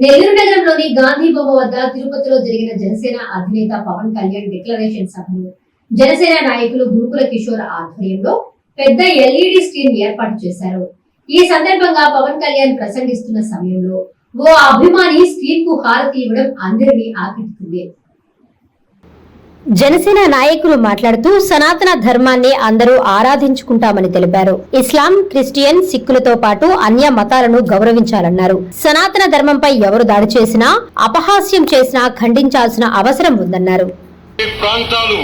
నెల్లూరు నగరంలోని గాంధీ బొమ్మ వద్ద తిరుపతిలో జరిగిన జనసేన అధినేత పవన్ కళ్యాణ్ డిక్లరేషన్ సభను జనసేన నాయకులు గురుకుల కిషోర్ ఆధ్వర్యంలో పెద్ద ఎల్ఈడి స్క్రీన్ ఏర్పాటు చేశారు. ఈ సందర్భంగా పవన్ కళ్యాణ్ ప్రసంగిస్తున్న సమయంలో ఓ అభిమాని స్క్రీన్కు హారతి ఇవ్వడం అందరినీ ఆకట్టుకుంది. జనసేన నాయకులు మాట్లాడుతూ సనాతన ధర్మాన్ని అందరూ ఆరాధించుకుంటామని తెలిపారు. ఇస్లాం క్రిస్టియన్ సిక్కులతో పాటు అన్య మతాలను గౌరవించాలన్నారు. సనాతన ధర్మంపై ఎవరు దాడి చేసినా అపహాస్యం చేసినా ఖండించాల్సిన అవసరం ఉందన్నారు. ప్రాంతాలు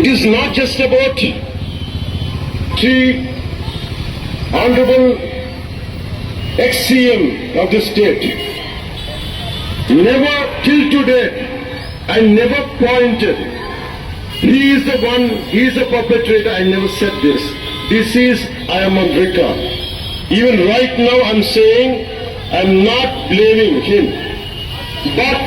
It is not just about three honorable ex-CM of the state. Never till today, I never pointed he is the one, he is the perpetrator. I never said this. This is, I am on record. Even right now, I'm saying, I'm not blaming him. But